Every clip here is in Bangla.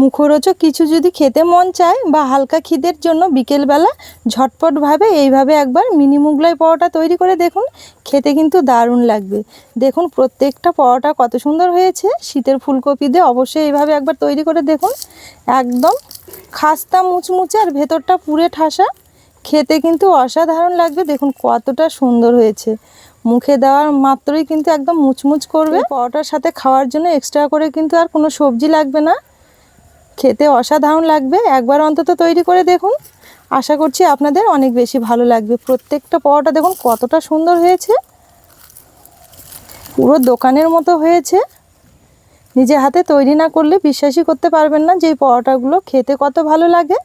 মুখরোচক কিছু যদি খেতে মন চায় বা হালকা খিদের জন্য বিকেলবেলা ঝটপটভাবে এইভাবে একবার মিনি মুগলাই পরোটা তৈরি করে দেখুন, খেতে কিন্তু দারুণ লাগবে। দেখুন প্রত্যেকটা পরোটা কত সুন্দর হয়েছে, শীতের ফুলকপি দিয়ে অবশ্যই এইভাবে একবার তৈরি করে দেখুন। একদম খাস্তা মুচমুচে আর ভেতরটা পুড়ে ঠাসা, খেতে কিন্তু অসাধারণ লাগবে। দেখুন কতটা সুন্দর হয়েছে। মুখে দেওয়ার মাত্রই কিন্তু একদম মুচমুচ করবে। পরোটার সাথে খাওয়ার জন্য এক্সট্রা করে কিন্তু আর কোনো সবজি লাগবে না। খেতে অসাধারণ লাগবে। একবার অন্তত তৈরি করে দেখুন। আশা করছি আপনাদের অনেক বেশি ভালো লাগবে। প্রত্যেকটা পরোটা দেখুন কতটা সুন্দর হয়েছে। পুরো দোকানের মতো হয়েছে। নিজে হাতে তৈরি না করলে বিশ্বাসই করতে পারবেন না যে এই পরোটাগুলো খেতে কত ভালো লাগে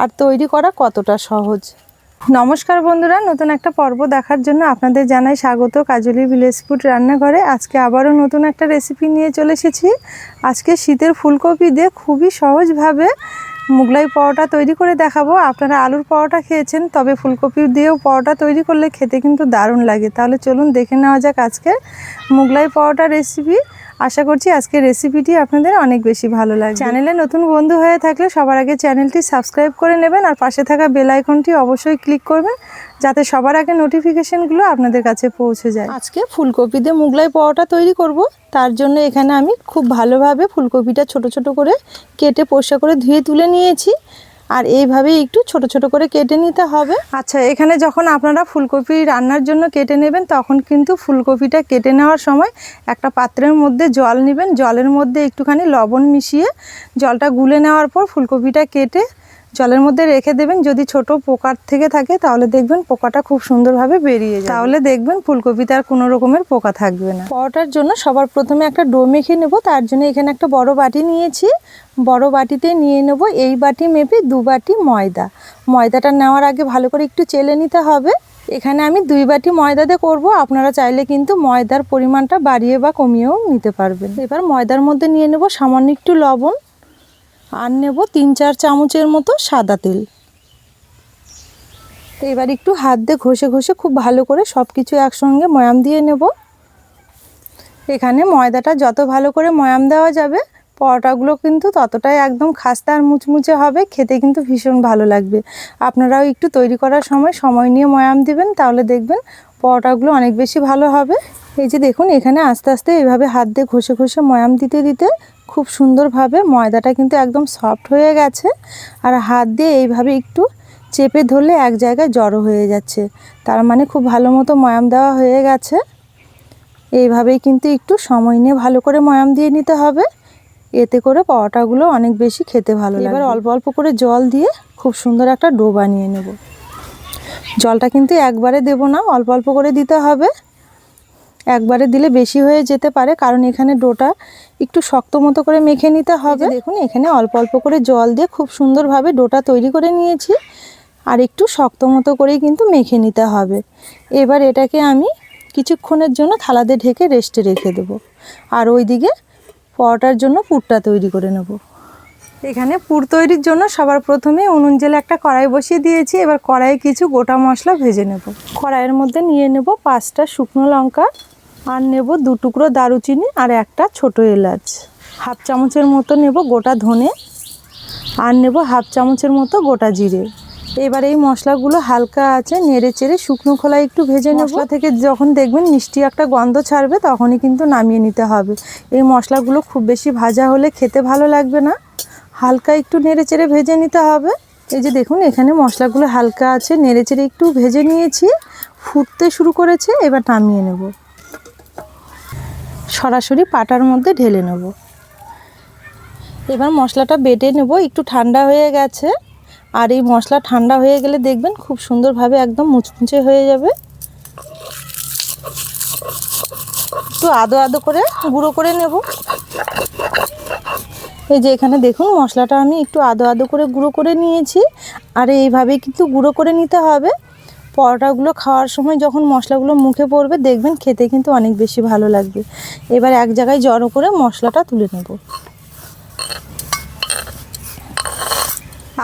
আর তৈরি করা কতটা সহজ। নমস্কার বন্ধুরা, নতুন একটা পর্ব দেখার জন্য আপনাদের জানাই স্বাগত কাজলি ভিলেজ ফুড রান্নাঘরে। আজকে আবারও নতুন একটা রেসিপি নিয়ে চলে এসেছি। আজকে শীতের ফুলকপি দিয়ে খুবই সহজভাবে মুগলাই পরোটা তৈরি করে দেখাবো। আপনারা আলুর পরোটা খেয়েছেন, তবে ফুলকপি দিয়েও পরোটা তৈরি করলে খেতে কিন্তু দারুণ লাগে। তাহলে চলুন দেখে নেওয়া যাক আজকে মুগলাই পরোটা রেসিপি আশা করছি আজকের রেসিপিটি আপনাদের অনেক বেশি ভালো লাগে চ্যানেলে নতুন বন্ধু হয়ে থাকলে সবার আগে চ্যানেলটি সাবস্ক্রাইব করে নেবেন আর পাশে থাকা বেল আইকনটি অবশ্যই ক্লিক করবেন যাতে সবার আগে নোটিফিকেশনগুলো আপনাদের কাছে পৌঁছে যায়। আজকে ফুলকপি দিয়ে মুগলাই পরোটা তৈরি করব। তার জন্য এখানে আমি খুব ভালোভাবে ফুলকপিটা ছোট ছোট করে কেটে পোষা করে ধুয়ে তুলে নিয়েছি। আর এইভাবেই একটু ছোট ছোট করে কেটে নিতে হবে। আচ্ছা এখানে যখন আপনারা ফুলকপি রান্নার জন্য কেটে নেবেন, তখন কিন্তু ফুলকপিটা কেটে নেওয়ার সময় একটা পাত্রের মধ্যে জল নেবেন। জলের মধ্যে একটুখানি লবণ মিশিয়ে জলটা গুলে নেওয়ার পর ফুলকপিটা কেটে জলের মধ্যে রেখে দেবেন। যদি ছোট পোকার থেকে থাকে, তাহলে দেখবেন পোকাটা খুব সুন্দরভাবে বেরিয়ে যায় তাহলে দেখবেন ফুলকপিতে আর কোনো রকমের পোকা থাকবে না। পরোটার জন্য সবার প্রথমে একটা ডো মেখে নেব। তার জন্য এখানে একটা বড় বাটি নিয়েছি। বড় বাটিতে নিয়ে নেব এই বাটি মেপে দু বাটি ময়দা। ময়দাটা নেওয়ার আগে ভালো করে একটু চেলে নিতে হবে। এখানে আমি দুই বাটি ময়দাতে করব। আপনারা চাইলে কিন্তু ময়দার পরিমাণটা বাড়িয়ে বা কমিয়েও নিতে পারবেন। এবার ময়দার মধ্যে নিয়ে নেব সামান্য একটু লবণ। আর নেব তিন চার চামচের মতো সাদা তেল। তো এবার একটু হাত দিয়ে ঘষে ঘষে খুব ভালো করে সব কিছু একসঙ্গে ময়াম দিয়ে নেব। এখানে ময়দাটা যত ভালো করে ময়াম দেওয়া যাবে, পরোটাগুলো কিন্তু ততটাই একদম খাস্তা আর মুচমুচে হবে, খেতে কিন্তু ভীষণ ভালো লাগবে। আপনারাও একটু তৈরি করার সময় সময় নিয়ে ময়াম দিবেন, তাহলে দেখবেন পরোটাগুলো অনেক বেশি ভালো হবে। এই যে দেখুন, এখানে আস্তে আস্তে এইভাবে হাত দিয়ে ঘষে ঘষে ময়াম দিতে দিতে খুব সুন্দরভাবে ময়দাটা কিন্তু একদম সফট হয়ে গেছে আর হাত দিয়ে এইভাবে একটু চেপে ধরলে এক জায়গায় জড়ো হয়ে যাচ্ছে। তার মানে খুব ভালো মতো ময়াম দেওয়া হয়ে গেছে। এইভাবেই কিন্তু একটু সময় নিয়ে ভালো করে ময়াম দিয়ে নিতে হবে। এতে করে পরোটাগুলো অনেক বেশি খেতে ভালো লাগে এবার অল্প অল্প করে জল দিয়ে খুব সুন্দর একটা ডো বানিয়ে নেব। জলটা কিন্তু একবারে দেব না অল্প অল্প করে দিতে হবে। একবারে দিলে বেশি হয়ে যেতে পারে কারণ এখানে ডোটা একটু শক্ত মতো করে মেখে নিতে হবে। দেখুন এখানে অল্প অল্প করে জল দিয়ে খুব সুন্দরভাবে ডোটা তৈরি করে নিয়েছি আর একটু শক্ত মতো করেই কিন্তু মেখে নিতে হবে। এবার এটাকে আমি কিছুক্ষণের জন্য থালাতে ঢেকে রেস্টে রেখে দেব। আর ওই দিকে পরোটার জন্য পুরটা তৈরি করে নেব। এখানে পুর তৈরির জন্য সবার প্রথমে উনুন জেলে একটা কড়াই বসিয়ে দিয়েছি এবার কড়াইয়ে কিছু গোটা মশলা ভেজে নেব। কড়াইয়ের মধ্যে নিয়ে নেব পাঁচটা শুকনো লঙ্কা আর নেব দু টুকরো দারুচিনি আর একটা ছোট এলাচ। হাফ চামচের মতো নেব গোটা ধনে আর নেব হাফ চামচের মতো গোটা জিরে। এবার এই মশলাগুলো হালকা আছে, নেড়ে চেড়ে শুকনো খোলায় একটু ভেজে নেব। থেকে যখন দেখবেন মিষ্টি একটা গন্ধ ছাড়বে, তখনই কিন্তু নামিয়ে নিতে হবে। এই মশলাগুলো খুব বেশি ভাজা হলে খেতে ভালো লাগবে না। হালকা একটু নেড়ে চেড়ে ভেজে নিতে হবে। এই যে দেখুন, এখানে মশলাগুলো হালকা আছে, নেড়ে চেড়ে একটু ভেজে নিয়েছি। ফুটতে শুরু করেছে, এবার নামিয়ে নেব। সরাসরি পাটার মধ্যে ঢেলে নেব। এবার মশলাটা বেটে নেব, একটু ঠান্ডা হয়ে গেছে। আর এই মশলা ঠান্ডা হয়ে গেলে দেখবেন খুব সুন্দরভাবে একদম মুচমুচে হয়ে যাবে। একটু আদো আদো করে গুঁড়ো করে নেব। এই যে এখানে দেখুন মশলাটা আমি একটু আদো আদো করে গুঁড়ো করে নিয়েছি। আর এইভাবেই কিন্তু গুঁড়ো করে নিতে হবে। পরোটাগুলো খাওয়ার সময় যখন মশলাগুলো মুখে পড়বে, দেখবেন খেতে কিন্তু অনেক বেশি ভালো লাগবে। এবার এক জায়গায় জড়ো করে মশলাটা তুলে নেব।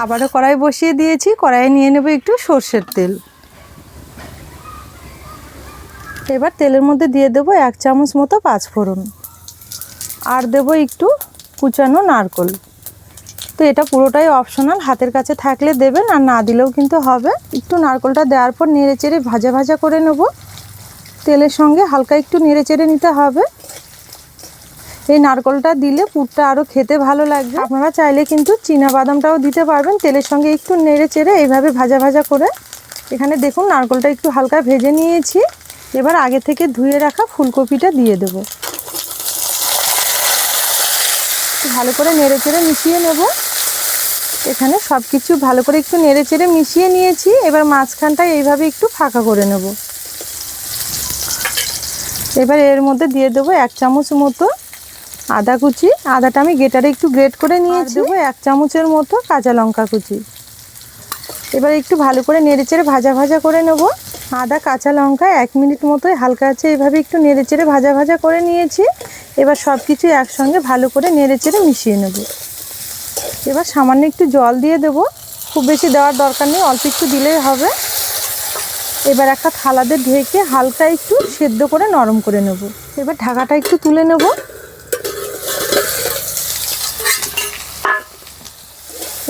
আবারও কড়াই বসিয়ে দিয়েছি, কড়াইয়ে নিয়ে নেব একটু সর্ষের তেল। এবার তেলের মধ্যে দিয়ে দেবো এক চামচ মতো পাঁচফোড়ন। আর দেবো একটু কুচানো নারকল। তো এটা পুরোটাই অপশনাল হাতের কাছে থাকলে দেবেন আর না দিলেও কিন্তু হবে। একটু নারকলটা দেওয়ার পর নেড়ে চেড়ে ভাজা ভাজা করে নেব। তেলের সঙ্গে হালকা একটু নেড়ে চেড়ে নিতে হবে। এই নারকলটা দিলে পুরটা আরও খেতে ভালো লাগবে। আপনারা চাইলে কিন্তু চীনা বাদামটাও দিতে পারবেন। তেলের সঙ্গে একটু নেড়ে চেড়ে এইভাবে ভাজা ভাজা করে। এখানে দেখুন নারকলটা একটু হালকা ভেজে নিয়েছি। এবার আগে থেকে ধুয়ে রাখা ফুলকপিটা দিয়ে দেব। ভালো করে নেড়ে চেড়ে মিশিয়ে নেব। এখানে সব কিছু ভালো করে একটু নেড়ে চেড়ে মিশিয়ে নিয়েছি। এবার মাঝখানটা এইভাবে একটু ফাঁকা করে নেব। এবার এর মধ্যে দিয়ে দেবো এক চামচ মতো আদা কুচি। আদাটা আমি গেটারে একটু গ্রেট করে নিয়েছি। দেবো এক চামচের মতো কাঁচা লঙ্কা কুচি। এবার একটু ভালো করে নেড়ে চেড়ে ভাজা ভাজা করে নেব। আদা কাঁচা লঙ্কা এক মিনিট মতোই হালকা আছে এইভাবে একটু নেড়ে চেড়ে ভাজা ভাজা করে নিয়েছি। এবার সব কিছু একসঙ্গে ভালো করে নেড়ে চেড়ে মিশিয়ে নেব। এবার সামান্য একটু জল দিয়ে দেব। খুব বেশি দেওয়ার দরকার নেই, অল্প একটু দিলেই হবে। এবার একটা থালাতে ঢেকে হালকা একটু সেদ্ধ করে নরম করে নেব। এবার ঢাকাটা একটু তুলে নেব।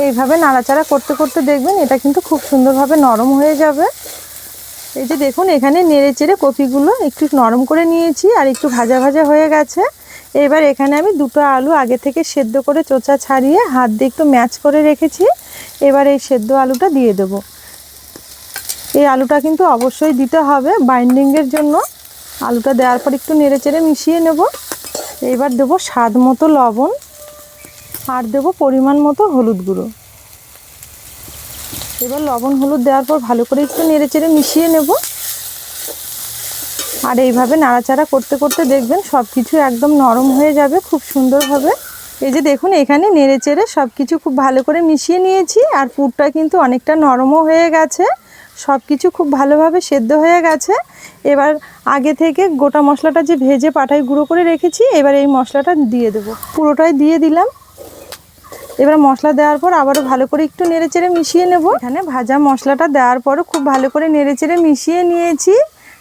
এইভাবে নাড়াচাড়া করতে করতে দেখবেন এটা কিন্তু খুব সুন্দরভাবে নরম হয়ে যাবে। এই যে দেখুন, এখানে নেড়ে চেড়ে কপিগুলো একটু নরম করে নিয়েছি আর একটু ভাজা ভাজা হয়ে গেছে। এবার এখানে আমি দুটো আলু আগে থেকে সেদ্ধ করে চোচা ছাড়িয়ে হাত দিয়ে একটু ম্যাচ করে রেখেছি। এবার এই সেদ্ধ আলুটা দিয়ে দেব। এই আলুটা কিন্তু অবশ্যই দিতে হবে বাইন্ডিংয়ের জন্য। আলুটা দেওয়ার পর একটু নেড়ে চেড়ে মিশিয়ে নেব। এবার দেবো স্বাদ মতো লবণ আর দেবো পরিমাণ মতো হলুদ গুঁড়ো। এবার লবণ হলুদ দেওয়ার পর ভালো করে একটু নেড়ে চেড়ে মিশিয়ে নেব। আর এইভাবে নাড়াচাড়া করতে করতে দেখবেন সব কিছু একদম নরম হয়ে যাবে, খুব সুন্দরভাবে এই যে দেখুন, এখানে নেড়ে চেড়ে সব কিছু খুব ভালো করে মিশিয়ে নিয়েছি আর পুরটা কিন্তু অনেকটা নরমও হয়ে গেছে। সব কিছু খুব ভালোভাবে সেদ্ধ হয়ে গেছে। এবার আগে থেকে গোটা মশলাটা যে ভেজে পাটায় গুঁড়ো করে রেখেছি, এবার এই মশলাটা দিয়ে দেবো। পুরোটাই দিয়ে দিলাম। এবার মশলা দেওয়ার পর আবারও ভালো করে একটু নেড়েচেড়ে মিশিয়ে নেব। এখানে ভাজা মশলাটা দেওয়ার পরও খুব ভালো করে নেড়েচেড়ে মিশিয়ে নিয়েছি।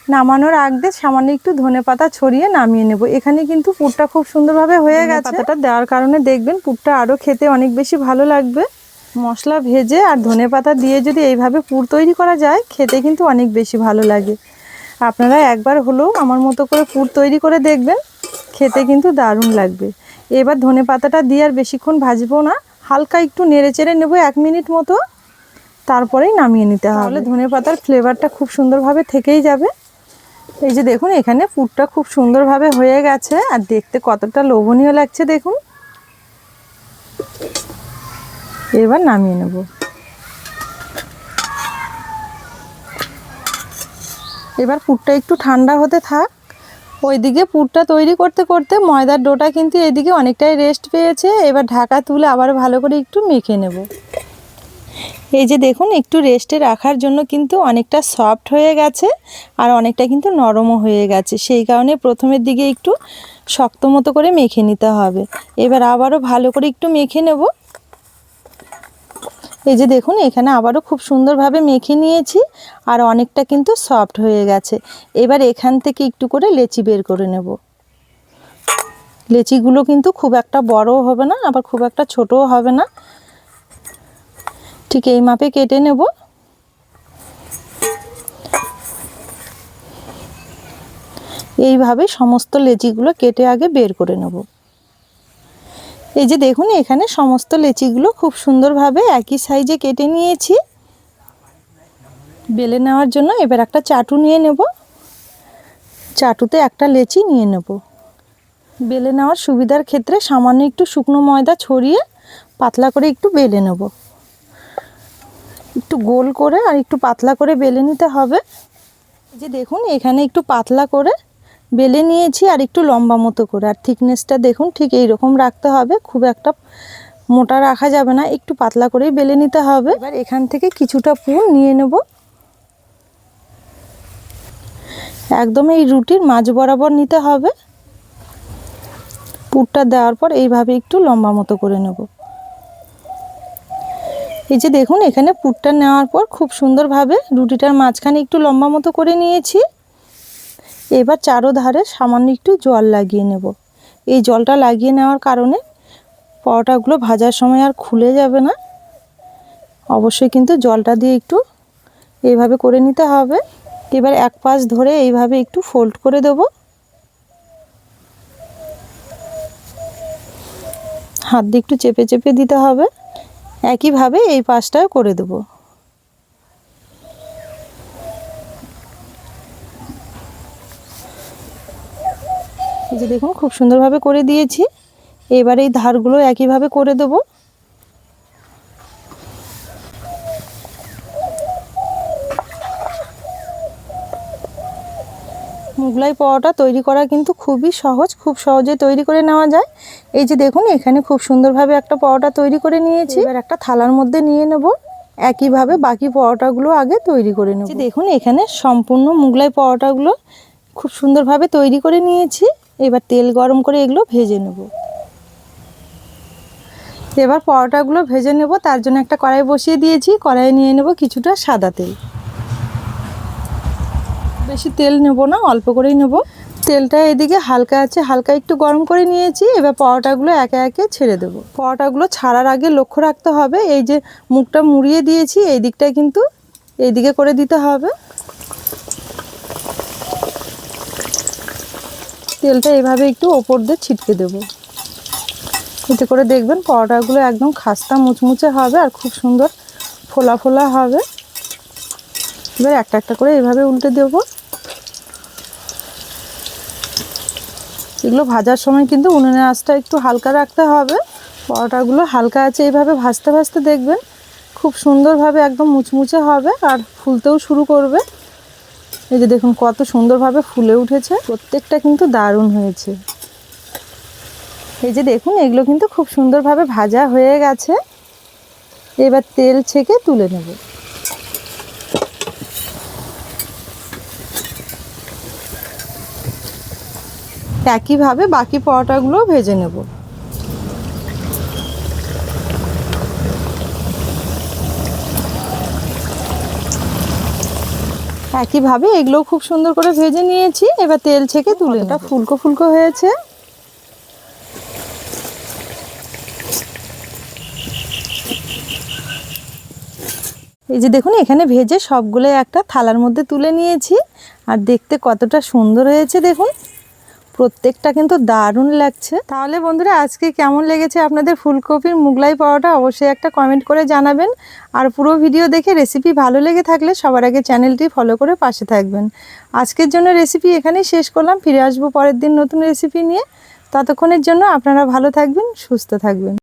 নামানোর আগ সামান্য একটু ধনে পাতা ছড়িয়ে নামিয়ে নেব। এখানে কিন্তু পুরটা খুব সুন্দরভাবে হয়ে গেছে। পাতাটা দেওয়ার কারণে দেখবেন পুরটা আরও খেতে অনেক বেশি ভালো লাগবে। মশলা ভেজে আর ধনে পাতা দিয়ে যদি এইভাবে পুর তৈরি করা যায় খেতে কিন্তু অনেক বেশি ভালো লাগে। আপনারা একবার হলেও আমার মতো করে পুর তৈরি করে দেখবেন খেতে কিন্তু দারুণ লাগবে। এবার ধনে পাতাটা দিয়ে আর বেশিক্ষণ ভাজবো না। হালকা একটু নেড়ে চেড়ে নেব এক মিনিট মতো। তারপরেই নামিয়ে নিতে হবে। ধনে পাতার ফ্লেভারটা খুব সুন্দরভাবে থেকেই যাবে। এই যে দেখুন, এখানে পুরটা খুব সুন্দরভাবে হয়ে গেছে আর দেখতে কতটা লোভনীয় লাগছে দেখুন। এবার নামিয়ে নেব। এবার পুরটা একটু ঠান্ডা হতে থাক। ওইদিকে পুরটা তৈরি করতে করতে ময়দার ডোটা কিন্তু এদিকে অনেকটাই রেস্ট পেয়েছে। এবার ঢাকা তুলে আবার ভালো করে একটু মেখে নেব। এই যে দেখুন, একটু রেস্টে রাখার জন্য কিন্তু অনেকটা সফট হয়ে গেছে আর অনেকটা কিন্তু নরমও হয়ে গেছে। সেই কারণে প্রথমের দিকে একটু শক্ত মতো করে মেখে নিতে হবে। এবার আবারও ভালো করে একটু মেখে নেব। এই যে দেখুন, এখানে আবারও খুব সুন্দরভাবে মেখে নিয়েছি আর অনেকটা কিন্তু সফট হয়ে গেছে। এবার এখান থেকে একটু করে লেচি বের করে নেব। লেচিগুলো কিন্তু খুব একটা বড়ও হবে না, আবার খুব একটা ছোটও হবে না। ঠিক এই মাপে কেটে নেব। এইভাবে সমস্ত লেচিগুলো কেটে আগে বের করে নেব। এই যে দেখুন, এখানে সমস্ত লেচিগুলো খুব সুন্দরভাবে একই সাইজে কেটে নিয়েছি। বেলে নেওয়ার জন্য এবার একটা চাটু নিয়ে নেব। চাটুতে একটা লেচি নিয়ে নেব। বেলে নেওয়ার সুবিধার ক্ষেত্রে সামান্য একটু শুকনো ময়দা ছড়িয়ে পাতলা করে একটু বেলে নেব। একটু গোল করে আর একটু পাতলা করে বেলে নিতে হবে। যে দেখুন, এখানে একটু পাতলা করে বেলে নিয়েছি আর একটু লম্বা মতো করে। আর থিকনেসটা দেখুন, ঠিক এই রকম রাখতে হবে। খুব একটা মোটা রাখা যাবে না, একটু পাতলা করেই বেলে নিতে হবে। এবার এখান থেকে কিছুটা পুর নিয়ে নেব। একদম এই রুটির মাঝ বরাবর নিতে হবে। পুরটা দেওয়ার পর এইভাবে একটু লম্বা মতো করে নেব। এই যে দেখুন, এখানে পুরটা নেওয়ার পর খুব সুন্দরভাবে রুটিটার মাঝখানে একটু লম্বা মতো করে নিয়েছি। এবার চারো ধারে সামান্য একটু জল লাগিয়ে নেব। এই জলটা লাগিয়ে নেওয়ার কারণে পরোটাগুলো ভাজার সময় আর খুলে যাবে না। অবশ্যই কিন্তু জলটা দিয়ে একটু এইভাবে করে নিতে হবে। এবার এক পাশ ধরে এইভাবে একটু ফোল্ড করে দেবো। হাত দিয়ে একটু চেপে চেপে দিতে হবে। একইভাবে এই পাশটাও করে দেব। এই যে দেখুন, খুব সুন্দরভাবে করে দিয়েছি। এবার এই ধারগুলো একইভাবে করে দেব। মুগলাই পরোটা তৈরি করা কিন্তু খুবই সহজ খুব সহজে তৈরি করে নেওয়া যায়। এই যে দেখুন এখানে খুব সুন্দরভাবে একটা পরোটা তৈরি করে নিয়েছি। এবার একটা থালার মধ্যে নিয়ে নেব। একইভাবে বাকি পরোটাগুলো আগে তৈরি করে নেব। দেখুন এখানে সম্পূর্ণ মুগলাই পরোটাগুলো খুব সুন্দরভাবে তৈরি করে নিয়েছি। এবার তেল গরম করে এগুলো ভেজে নেব। এবার পরোটাগুলো ভেজে নেব। তার জন্য একটা কড়াই বসিয়ে দিয়েছি। কড়াইয়ে নিয়ে নেব কিছুটা সাদা তেল। বেশি তেল নেব না, অল্প করেই নেব। তেলটা এদিকে হালকা আছে, হালকা একটু গরম করে নিয়েছি, এবার পরোটাগুলো একে একে ছেড়ে দেব। পরোটাগুলো ছাড়ার আগে লক্ষ্য রাখতে হবে, এই যে মুখটা মুড়িয়ে দিয়েছি, এই দিকটায় কিন্তু এই দিকে করে দিতে হবে। তেলটা এভাবে একটু ওপর দিয়ে ছিটকে দেব। এতে করে দেখবেন পরোটাগুলো একদম খাস্তা মুচমুচে হবে আর খুব সুন্দর ফোলা ফোলা হবে। এবার একটা একটা করে এভাবে উল্টে দেব। এগুলো ভাজার সময় কিন্তু উনুনের আঁচটা একটু হালকা রাখতে হবে। পরোটাগুলো হালকা আছে এইভাবে ভাজতে ভাজতে দেখবেন খুব সুন্দরভাবে একদম মুচমুচে হবে আর ফুলতেও শুরু করবে। এই যে দেখুন কত সুন্দরভাবে ফুলে উঠেছে, প্রত্যেকটা কিন্তু দারুণ হয়েছে। এই যে দেখুন এগুলো কিন্তু খুব সুন্দরভাবে ভাজা হয়ে গেছে। এবার তেল ছেঁকে তুলে নেব। একইভাবে বাকি পরোটাগুলো ভেজে নেব। একইভাবে এগুলোও খুব সুন্দর করে ভেজে নিয়েছি। এবার তেল ছেঁকে তুলে এটা ফুলকো ফুলকো হয়েছে। এই যে দেখুন এখানে ভেজে সবগুলো একটা থালার মধ্যে তুলে নিয়েছি। আর দেখতে কতটা সুন্দর হয়েছে দেখুন। প্রত্যেকটা কিন্তু দারুণ লাগছে। তাহলে বন্ধুরা, আজকে কেমন লেগেছে আপনাদের ফুলকপির মুগলাই পাওয়াটা অবশ্যই একটা কমেন্ট করে জানাবেন। আর পুরো ভিডিও দেখে রেসিপি ভালো লেগে থাকলে সবার আগে চ্যানেলটি ফলো করে পাশে থাকবেন। আজকের জন্য রেসিপি এখানেই শেষ করলাম। ফিরে আসব পরের দিন নতুন রেসিপি নিয়ে। ততক্ষণের জন্য আপনারা ভালো থাকবেন, সুস্থ থাকবেন।